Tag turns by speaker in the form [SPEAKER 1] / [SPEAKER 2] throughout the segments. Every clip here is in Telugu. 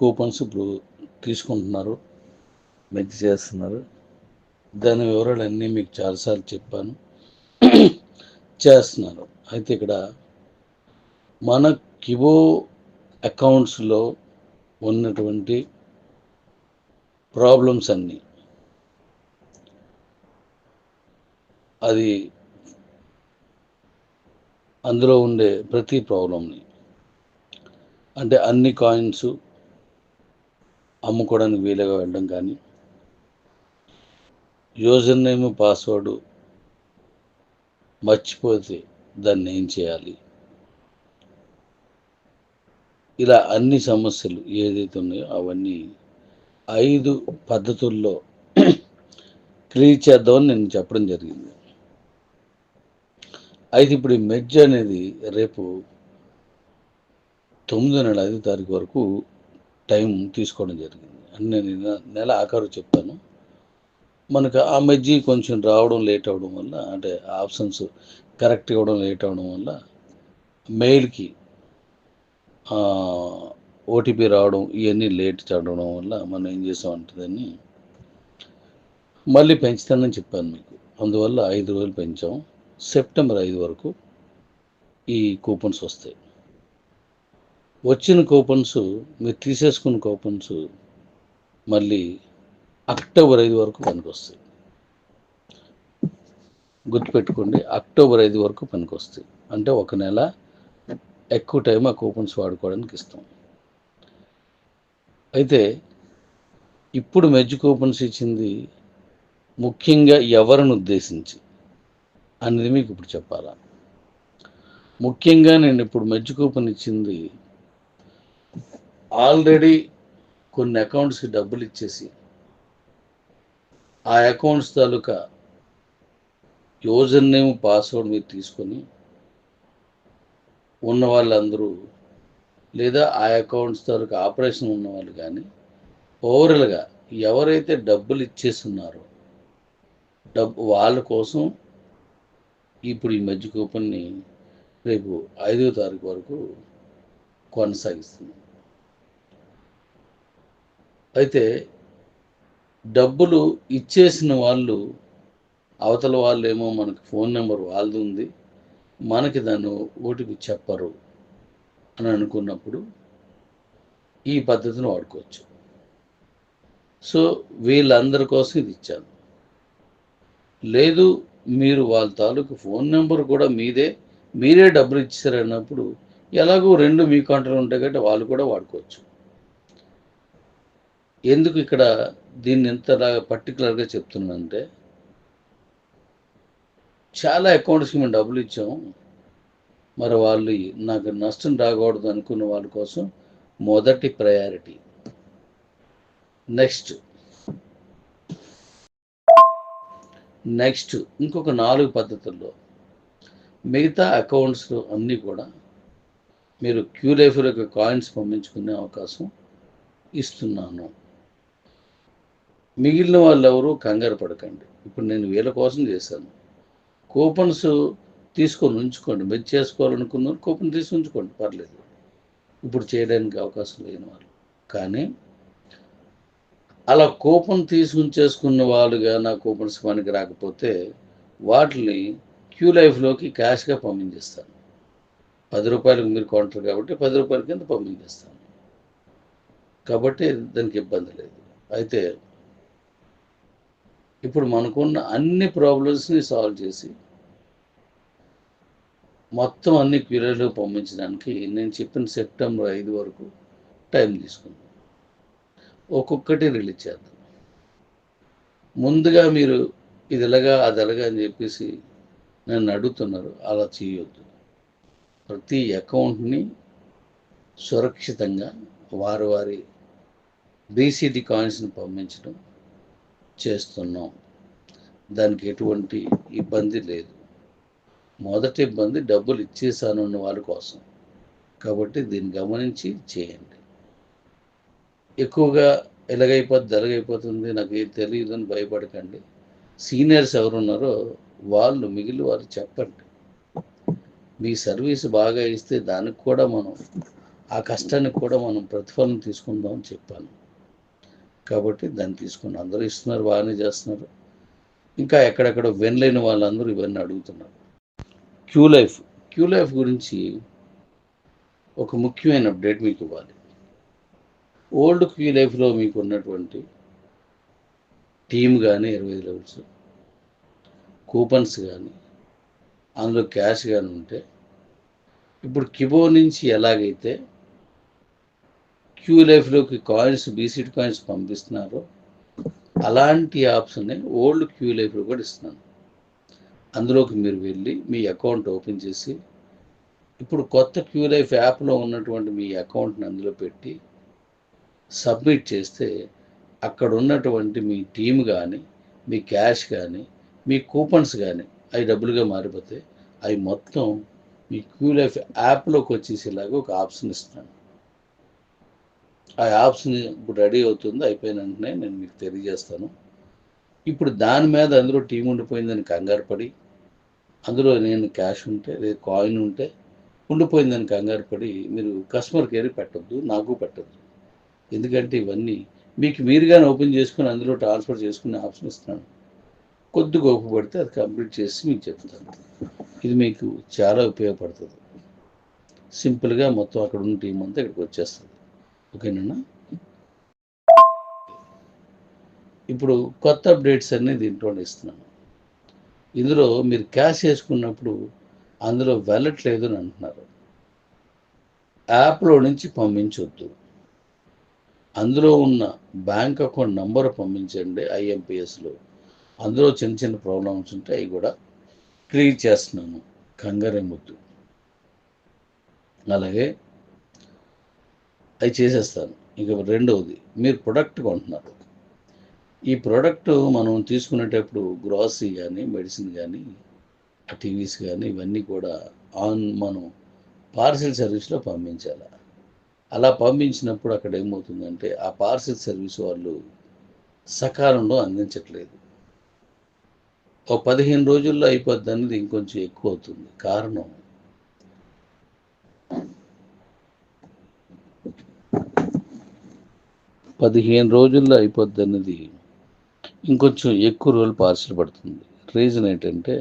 [SPEAKER 1] కూపన్స్ ఇప్పుడు తీసుకుంటున్నారు. మెచ్చి చేస్తున్నారు. దాని వివరాలు అన్నీ మీకు చాలాసార్లు చెప్పాను. చేస్తున్నారు. అయితే ఇక్కడ మన కివో అకౌంట్స్లో ఉన్నటువంటి ప్రాబ్లమ్స్ అన్నీ. అది అందులో ఉండే ప్రతి ప్రాబ్లమ్ని. అంటే అన్ని కాయిన్స్ అమ్ముకోవడానికి వీలుగా వెళ్ళడం కానీ. యూజర్ నేమ్ పాస్వర్డ్ మర్చిపోతే దాన్ని ఏం చేయాలి? ఇలా అన్ని సమస్యలు ఏదైతే ఉన్నాయో అవన్నీ ఐదు పద్ధతుల్లో క్లియర్ చేద్దామని నేను చెప్పడం జరిగింది. అయితే ఇప్పుడు ఈ మెజ్ అనేది రేపు తొమ్మిదో నెల ఐదు తారీఖు వరకు టైం తీసుకోవడం జరిగింది. అని నేను నెల ఆఖరు చెప్తాను. మనకు ఆ మధ్య కొంచెం రావడం లేట్ అవ్వడం వల్ల అంటే ఆప్షన్స్ కరెక్ట్ ఇవ్వడం లేట్ అవ్వడం వల్ల మెయిల్కి ఓటీపీ రావడం ఇవన్నీ లేట్ చదవడం వల్ల మనం ఏం చేసామంటుందని మళ్ళీ పెంచుతానని చెప్పాను మీకు. అందువల్ల ఐదు రోజులు పెంచాం. సెప్టెంబర్ ఐదు వరకు ఈ కూపన్స్ వస్తాయి. వచ్చిన కూపన్స్ మీరు తీసేసుకున్న కూపన్స్ మళ్ళీ అక్టోబర్ ఐదు వరకు పనికొస్తాయి. గుర్తుపెట్టుకోండి అక్టోబర్ ఐదు వరకు పనికొస్తాయి. అంటే ఒక నెల ఎక్కువ టైం ఆ కూపన్స్ వాడుకోవడానికి ఇస్తాం. అయితే ఇప్పుడు మెజ్ కూపన్స్ ఇచ్చింది ముఖ్యంగా ఎవరిని ఉద్దేశించి అనేది మీకు ఇప్పుడు చెప్పాలా? ముఖ్యంగా నేను ఇప్పుడు మెజ్ కూపన్ ఇచ్చింది ఆల్రెడీ కొన్ని అకౌంట్స్కి డబ్బులు ఇచ్చేసి ఆ అకౌంట్స్ తాలూకా యూజర్ నేమ్ పాస్వర్డ్ మీరు తీసుకొని ఉన్న వాళ్ళందరూ లేదా ఆ అకౌంట్స్ తాలూకా ఆపరేషన్ ఉన్న వాళ్ళు కానీ ఓవరాల్గా ఎవరైతే డబ్బులు ఇచ్చేస్తున్నారో డబ్బు వాళ్ళ కోసం ఇప్పుడు ఈ మధ్య కూపన్ని రేపు ఐదో తారీఖు వరకు కొనసాగిస్తున్నాం. అయితే డబ్బులు ఇచ్చేసిన వాళ్ళు అవతల వాళ్ళు ఏమో మనకి ఫోన్ నెంబర్ వాళ్ళది ఉంది మనకి దాన్ని ఓటీపీ చెప్పరు అని అనుకున్నప్పుడు ఈ పద్ధతిని వాడుకోవచ్చు. సో వీళ్ళందరి కోసం ఇది ఇచ్చాను లేదు మీరు వాళ్ళ తాలూకు ఫోన్ నెంబర్ కూడా మీదే మీరే డబ్బులు ఇచ్చారన్నప్పుడు ఎలాగో రెండు మీ కాంటాలు ఉంటాయి కాబట్టి వాళ్ళు కూడా వాడుకోవచ్చు. ఎందుకు ఇక్కడ దీన్ని ఎంత పర్టికులర్గా చెప్తున్నానంటే చాలా అకౌంట్స్కి మేము డబ్బులు ఇచ్చాము మరి వాళ్ళు నాకు నష్టం రాకూడదు అనుకున్న వాళ్ళ కోసం మొదటి ప్రయారిటీ నెక్స్ట్ నెక్స్ట్ ఇంకొక నాలుగు పద్ధతుల్లో. మిగతా అకౌంట్స్ అన్నీ కూడా మీరు క్యూ యొక్క కాయిన్స్ పంపించుకునే అవకాశం ఇస్తున్నాను. మిగిలిన వాళ్ళు ఎవరు కంగారు పడకండి. ఇప్పుడు నేను వీళ్ళ కోసం చేశాను. కూపన్స్ తీసుకొని ఉంచుకోండి. మెచ్ చేసుకోవాలనుకున్నారు కూపన్ తీసి ఉంచుకోండి. పర్లేదు. ఇప్పుడు చేయడానికి అవకాశం లేని వాళ్ళు. కానీ అలా కూపన్ తీసి ఉంచేసుకున్న వాళ్ళుగా నా కూపన్స్ పనికి రాకపోతే వాటిని క్యూ లైఫ్లోకి క్యాష్గా పంపించేస్తాను. పది రూపాయలకు మీరు కౌంటర్ కాబట్టి పది రూపాయల కింద పంపించేస్తాను. కాబట్టి దానికి ఇబ్బంది లేదు. అయితే ఇప్పుడు మనకున్న అన్ని ప్రాబ్లమ్స్ని సాల్వ్ చేసి మొత్తం అన్ని క్యూరియర్లు పంపించడానికి నేను చెప్పిన సెప్టెంబర్ ఐదు వరకు టైం తీసుకుందాం. ఒక్కొక్కటి రిలీజ్ చేద్దాం. ముందుగా మీరు ఇది ఎలాగా అది ఎలాగా అని చెప్పేసి నన్ను అడుగుతున్నారు అలా చేయొద్దు. ప్రతి అకౌంట్ని సురక్షితంగా వారి వారి బీసీటీ కాయిన్స్ని పంపించడం చేస్తున్నాం. దానికి ఎటువంటి ఇబ్బంది లేదు. మొదటి ఇబ్బంది డబ్బులు ఇచ్చేసాను ఉన్న వాళ్ళ కోసం. కాబట్టి దీన్ని గమనించి చేయండి. ఎక్కువగా ఎలాగైపోతుంది ఎలాగైపోతుంది నాకు ఏం తెలియదు అని భయపడకండి. సీనియర్స్ ఎవరున్నారో వాళ్ళు మిగిలి వారు చెప్పండి. మీ సర్వీస్ బాగా ఇస్తే దానికి కూడా మనం ఆ కష్టానికి కూడా మనం ప్రతిఫలం తీసుకుందాం అని చెప్పాను. కాబట్టి దాన్ని తీసుకుని అందరూ ఇస్తున్నారు బాగానే చేస్తున్నారు. ఇంకా ఎక్కడెక్కడ వినలేని వాళ్ళందరూ ఇవన్నీ అడుగుతున్నారు. క్యూ లైఫ్ క్యూ లైఫ్ గురించి ఒక ముఖ్యమైన అప్డేట్ మీకు ఇవ్వాలి. ఓల్డ్ క్యూ లైఫ్లో మీకు ఉన్నటువంటి టీమ్ కానీ ఇరవై ఐదు లెవెల్స్ కూపన్స్ కానీ అందులో క్యాష్ కానీ ఉంటే ఇప్పుడు కిబో నుంచి ఎలాగైతే క్యూ లైఫ్లోకి కాయిన్స్ బీసీడ్ కాయిన్స్ పంపిస్తున్నారో. అలాంటి ఆప్షన్ని ఓల్డ్ క్యూ లైఫ్లో కూడా ఇస్తున్నాను. అందులోకి మీరు వెళ్ళి మీ అకౌంట్ ఓపెన్ చేసి ఇప్పుడు కొత్త క్యూ లైఫ్ యాప్లో ఉన్నటువంటి మీ అకౌంట్ని అందులో పెట్టి సబ్మిట్ చేస్తే అక్కడ ఉన్నటువంటి మీ టీం కానీ మీ క్యాష్ కానీ మీ కూపన్స్ కానీ అవి డబ్బులుగా మారిపోతాయి అవి మొత్తం మీ క్యూ లైఫ్ యాప్లోకి వచ్చేసేలాగా ఒక ఆప్షన్ ఇస్తున్నాను. ఆ యాప్స్ని ఇప్పుడు రెడీ అవుతుంది అయిపోయిన వెంటనే నేను మీకు తెలియజేస్తాను. ఇప్పుడు దాని మీద అందులో టీం ఉండిపోయిందని కంగారు పడి అందులో నేను క్యాష్ ఉంటే లేదా కాయిన్ ఉంటే ఉండిపోయిందని కంగారు పడి మీరు కస్టమర్ కేర్ పెట్టద్దు నాకు పెట్టద్దు. ఎందుకంటే ఇవన్నీ మీకు మీరుగానే ఓపెన్ చేసుకుని అందులో ట్రాన్స్ఫర్ చేసుకునే ఆప్షన్ ఇస్తున్నాను. కొద్దిగా ఓపిక అది కంప్లీట్ చేసి మీకు చెప్తాను. ఇది మీకు చాలా ఉపయోగపడుతుంది. సింపుల్గా మొత్తం అక్కడ ఉన్న టీం అంతా ఇక్కడికి వచ్చేస్తుంది. ఓకేనా ఇప్పుడు కొత్త అప్డేట్స్ అన్నీ దీంట్లో ఇస్తున్నాను ఇందులో మీరు క్యాష్ చేసుకున్నప్పుడు అందులో వెళ్ళట్లేదు లేదు అని అంటున్నారు. యాప్లో నుంచి పంపించొద్దు. అందులో ఉన్న బ్యాంక్ అకౌంట్ నంబర్ పంపించండి ఐఎంపిఎస్లో అందులో చిన్న చిన్న ప్రాబ్లమ్స్ ఉంటే అవి కూడా క్లియర్ చేస్తున్నాను. కంగారే ముద్దు అలాగే అవి చేసేస్తాను. ఇక రెండవది మీరు ప్రొడక్ట్ కొంటున్నారు. ఈ ప్రోడక్ట్ మనం తీసుకునేటప్పుడు గ్రాసరీ కానీ మెడిసిన్ కానీ టీవీస్ కానీ ఇవన్నీ కూడా ఆన్ మనం పార్సిల్ సర్వీస్లో పంపించాలి? అలా పంపించినప్పుడు అక్కడ ఏమవుతుందంటే ఆ పార్సిల్ సర్వీస్ వాళ్ళు సకాలంలో అందించట్లేదు. ఒక పదిహేను రోజుల్లో అయిపోద్ది అనేది ఇంకొంచెం ఎక్కువ అవుతుంది. కారణం పదిహేను రోజుల్లో అయిపోద్ది అన్నది ఇంకొంచెం ఎక్కువ రోజులు పార్సల్ పడుతుంది. రీజన్ ఏంటంటే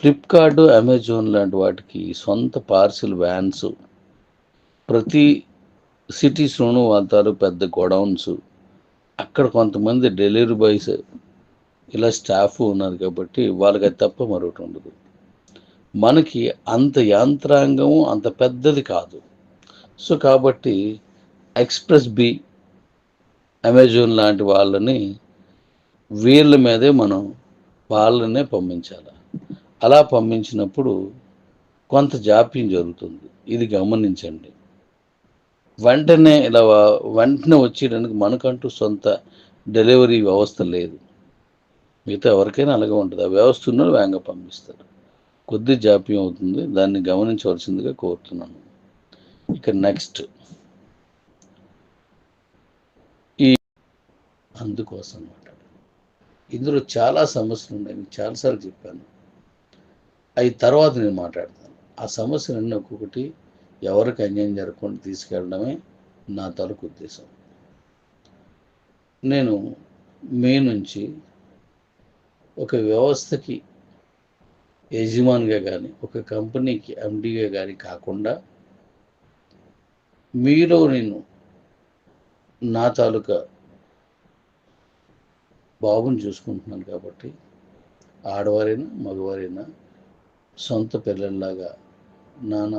[SPEAKER 1] ఫ్లిప్కార్ట్ అమెజాన్ లాంటి వాటికి సొంత పార్సిల్ వ్యాన్స్ ప్రతి సిటీస్లోనూ వాతారు పెద్ద గోడౌన్స్. అక్కడ కొంతమంది డెలివరీ బాయ్స్ ఇలా స్టాఫ్ ఉన్నారు కాబట్టి వాళ్ళకి అది తప్ప మరొకటి ఉండదు. మనకి అంత యాంత్రాంగం అంత పెద్దది కాదు. సో కాబట్టి ఎక్స్ప్రెస్ బి అమెజాన్ లాంటి వాళ్ళని వీళ్ళ మీదే మనం వాళ్ళనే పంపించాలి. అలా పంపించినప్పుడు కొంత జాప్యం జరుగుతుంది. ఇది గమనించండి. వెంటనే ఇలా వెంటనే వచ్చేయడానికి మనకంటూ సొంత డెలివరీ వ్యవస్థ లేదు. మిగతా ఎవరికైనా అలాగే ఉంటుంది. ఆ వ్యవస్థ ఉన్న వేగంగా పంపిస్తారు. కొద్ది జాప్యం అవుతుంది. దాన్ని గమనించవలసిందిగా కోరుతున్నాను. ఇక నెక్స్ట్ ఈ అందుకోసం అన్నమాట ఇందులో చాలా సమస్యలు ఉన్నాయి. మీకు చాలాసార్లు చెప్పాను. అవి తర్వాత నేను మాట్లాడతాను. ఆ సమస్యలన్నీ ఒక్కొక్కటి ఎవరికి అన్యాయం జరగకుండా తీసుకెళ్ళడమే నా తలకు ఉద్దేశం. నేను మే నుంచి ఒక వ్యవస్థకి యజమానిగా కానీ ఒక కంపెనీకి ఎండీగా కానీ కాకుండా మీలో నేను నా తాలూకా బాబుని చూసుకుంటున్నాను కాబట్టి ఆడవారైనా మగవారైనా సొంత పిల్లల్లాగా నాన్న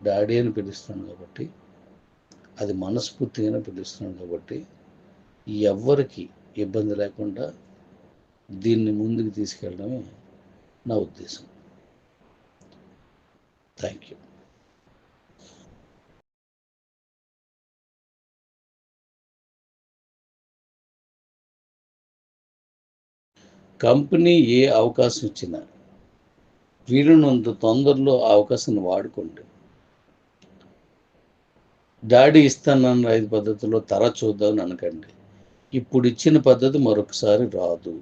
[SPEAKER 1] డాడీ అని పిలుస్తున్నాను కాబట్టి అది మనస్ఫూర్తిగానే పిలుస్తున్నాను కాబట్టి ఎవ్వరికి ఇబ్బంది లేకుండా దీన్ని ముందుకు తీసుకెళ్ళడమే నా ఉద్దేశం. థ్యాంక్ యూ కంపెనీ ఏ అవకాశం ఇచ్చినా వీరునంత తొందరలో ఆ అవకాశాన్ని వాడుకోండి. డాడీ ఇస్తానన్న ఐదు పద్ధతుల్లో తర చూద్దామని అనకండి. ఇప్పుడు ఇచ్చిన పద్ధతి మరొకసారి రాదు.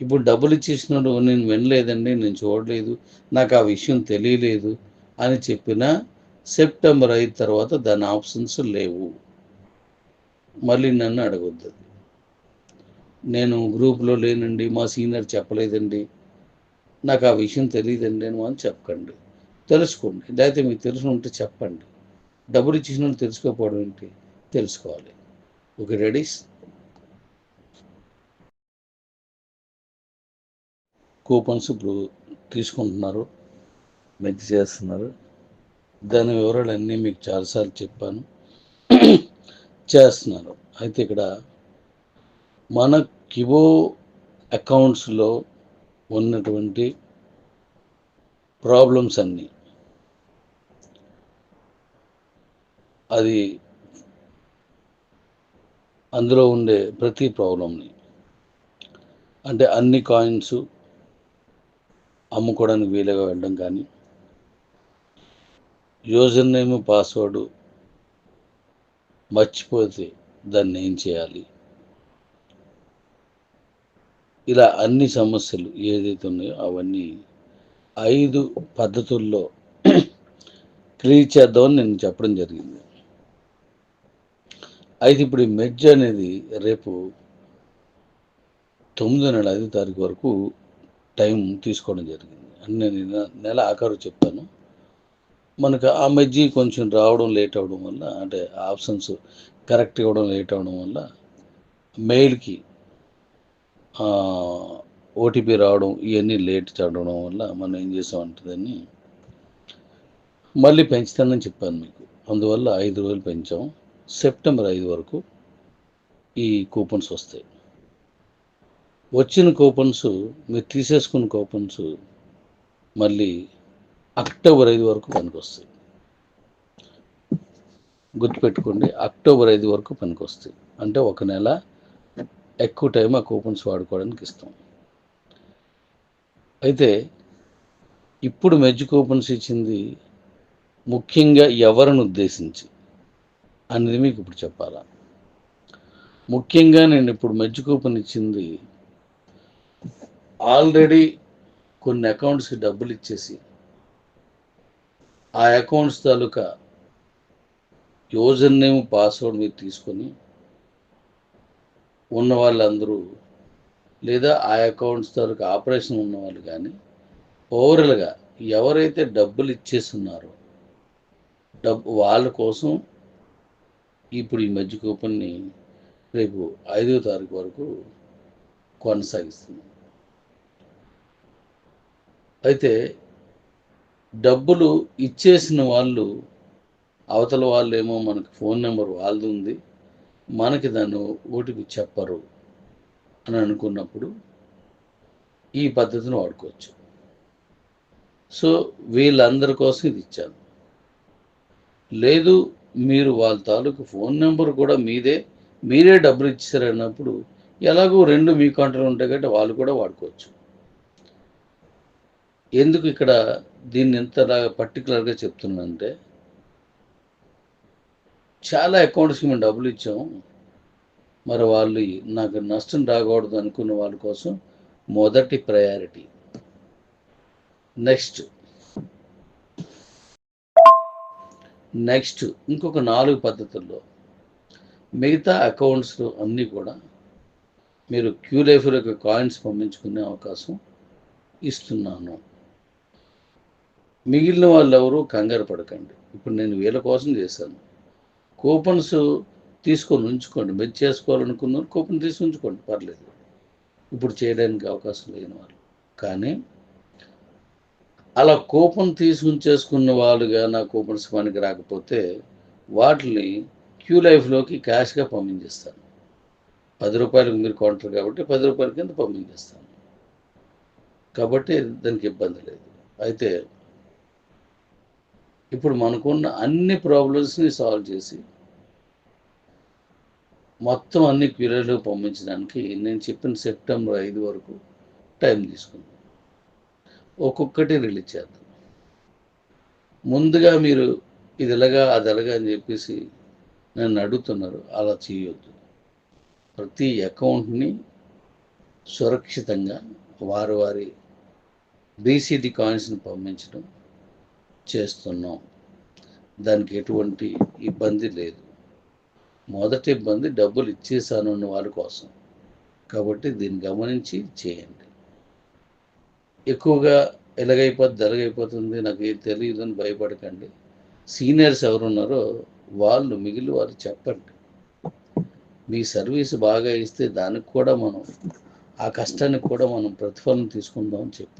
[SPEAKER 1] ఇప్పుడు డబ్బులు ఇచ్చేసినాడు నేను వినలేదండి నేను చూడలేదు నాకు ఆ విషయం తెలియలేదు అని చెప్పినా సెప్టెంబర్ ఐదు తర్వాత దాని ఆప్షన్స్ లేవు. మళ్ళీ నన్ను అడగొద్దు నేను గ్రూప్లో లేనండి మా సీనియర్ చెప్పలేదండి. నాకు ఆ విషయం తెలియదండి అని అని చెప్పకండి. తెలుసుకోండి. లేకపోతే మీకు తెలిసి ఉంటే చెప్పండి. డబ్బులు ఇచ్చిన తెలుసుకోకపోవడం ఏంటి? తెలుసుకోవాలి. Okay Redis? కూపన్స్ ఇప్పుడు తీసుకుంటున్నారు. మెచ్చి చేస్తున్నారు. దాని వివరాలు అన్నీ మీకు చాలాసార్లు చెప్పాను. చేస్తున్నారు. అయితే ఇక్కడ మన కివో అకౌంట్స్లో ఉన్నటువంటి ప్రాబ్లమ్స్ అన్నీ. అది అందులో ఉండే ప్రతి ప్రాబ్లంని అంటే అన్ని కాయిన్స్ అమ్ముకోవడానికి వీలుగా వెళ్ళడం కానీ యూజర్ నేమ్ పాస్వర్డ్ మర్చిపోతే దాన్ని ఏం చేయాలి? ఇలా అన్ని సమస్యలు ఏదైతే ఉన్నాయో అవన్నీ ఐదు పద్ధతుల్లో క్లియర్ చేద్దామని నేను చెప్పడం జరిగింది. అయితే ఇప్పుడు ఈ మెడ్జ్ అనేది రేపు తొమ్మిదో నెల ఐదు తారీఖు వరకు టైం తీసుకోవడం జరిగింది. అని నేను నెల ఆఖరు చెప్తాను. మనకు ఆ మెజ్జి కొంచెం రావడం లేట్ అవ్వడం వల్ల అంటే ఆప్షన్స్ కరెక్ట్ ఇవ్వడం లేట్ అవ్వడం వల్ల మెయిల్కి ఓటీపీ రావడం ఇవన్నీ లేట్ చదవడం వల్ల మనం ఏం చేసామంటే దాన్ని మళ్ళీ పెంచుతానని చెప్పాను మీకు. అందువల్ల ఐదు రోజులు పెంచాం. సెప్టెంబర్ ఐదు వరకు ఈ కూపన్స్ వస్తాయి. వచ్చిన కూపన్స్ మీరు తీసేసుకున్న కూపన్స్ మళ్ళీ అక్టోబర్ ఐదు వరకు పనికొస్తాయి. గుర్తుపెట్టుకోండి అక్టోబర్ ఐదు వరకు పనికొస్తాయి. అంటే ఒక నెల ఎక్కువ టైం ఆ కూపన్స్ వాడుకోవడానికి ఇస్తాం. అయితే ఇప్పుడు మెజ్ కూపన్స్ ఇచ్చింది ముఖ్యంగా ఎవరిని ఉద్దేశించి అనేది మీకు ఇప్పుడు చెప్పాలా? ముఖ్యంగా నేను ఇప్పుడు మెజ్ కూపన్ ఇచ్చింది ఆల్రెడీ కొన్ని అకౌంట్స్కి డబ్బులు ఇచ్చేసి ఆ అకౌంట్స్ తాలూకా యూజర్ నేమ్ పాస్వర్డ్ మీరు తీసుకొని ఉన్న వాళ్ళందరూ లేదా ఆ అకౌంట్స్ తాలూకా ఆపరేషన్ ఉన్న వాళ్ళు కానీ ఓవరాల్గా ఎవరైతే డబ్బులు ఇచ్చేస్తున్నారో డబ్బు వాళ్ళ కోసం ఇప్పుడు ఈ మధ్య కూపన్ని రేపు ఐదో తారీఖు వరకు కొనసాగిస్తున్నాం. అయితే డబ్బులు ఇచ్చేసిన వాళ్ళు అవతల వాళ్ళేమో మనకు ఫోన్ నెంబర్ వాళ్ళది ఉంది. మనకి దాన్ని ఓటీపీ చెప్పరు అని అనుకున్నప్పుడు ఈ పద్ధతిని వాడుకోవచ్చు. సో వీళ్ళందరి కోసం ఇది ఇచ్చాను లేదు మీరు వాళ్ళ తాలూకు ఫోన్ నెంబర్ కూడా మీదే మీరే డబ్బులు ఇచ్చారన్నప్పుడు ఎలాగో రెండు మీ కాంటాక్ట్ ఉంటాయి కాబట్టి వాళ్ళు కూడా వాడుకోవచ్చు. ఎందుకు ఇక్కడ దీన్ని ఎంతలాగా పర్టికులర్గా చెప్తున్నానంటే చాలా అకౌంట్స్కి మేము డబ్బులు ఇచ్చాం మరి వాళ్ళు నాకు నష్టం రాకూడదు అనుకున్న వాళ్ళ కోసం మొదటి ప్రయారిటీ. నెక్స్ట్. నెక్స్ట్ ఇంకొక నాలుగు పద్ధతుల్లో. మిగతా అకౌంట్స్ అన్నీ కూడా మీరు క్యూ లైఫ్లో కాయిన్స్ పంపించుకునే అవకాశం ఇస్తున్నాను. మిగిలిన వాళ్ళు ఎవరు కంగారు పడకండి. ఇప్పుడు నేను వీళ్ళ కోసం చేశాను. కూపన్స్ తీసుకొని ఉంచుకోండి. మీరు చేసుకోవాలనుకున్నారు కూపన్ తీసి ఉంచుకోండి. పర్లేదు. ఇప్పుడు చేయడానికి అవకాశం లేని వాళ్ళు. కానీ అలా కూపన్ తీసి ఉంచేసుకున్న వాళ్ళుగా నా కూపన్స్ పనికి రాకపోతే వాటిని క్యూ లైఫ్లోకి క్యాష్గా పంపించేస్తాను పది రూపాయలకు మీరు కొంటారు కాబట్టి పది రూపాయల కింద పంపించేస్తాను కాబట్టి దానికి ఇబ్బంది లేదు. అయితే ఇప్పుడు మనకున్న అన్ని ప్రాబ్లమ్స్ని సాల్వ్ చేసి మొత్తం అన్ని క్యూరియర్లు పంపించడానికి నేను చెప్పిన సెప్టెంబర్ ఐదు వరకు టైం తీసుకుంది. ఒక్కొక్కటి రిలీజ్ చేద్దాం. ముందుగా మీరు ఇది ఎలాగా అది ఎలాగా అని చెప్పేసి నన్ను అడుగుతున్నారు అలా చేయొద్దు. ప్రతి అకౌంట్ని సురక్షితంగా వారి వారి బీసీడీ కాయిన్స్ని పంపించడం చేస్తున్నాం. దానికి ఎటువంటి ఇబ్బంది లేదు. మొదటి ఇబ్బంది డబ్బులు ఇచ్చేసాను అన్న వాళ్ళ కోసం. కాబట్టి దీన్ని గమనించి చేయండి. ఎక్కువగా ఎలాగైపోతుంది ఎలాగైపోతుంది నాకు ఏం తెలియదు అని భయపడకండి. సీనియర్స్ ఎవరున్నారో వాళ్ళు మిగిలి వారు చెప్పండి. మీ సర్వీస్ బాగా ఇస్తే దానికి కూడా మనం ఆ కష్టానికి కూడా మనం ప్రతిఫలం తీసుకుందాం అని చెప్పాం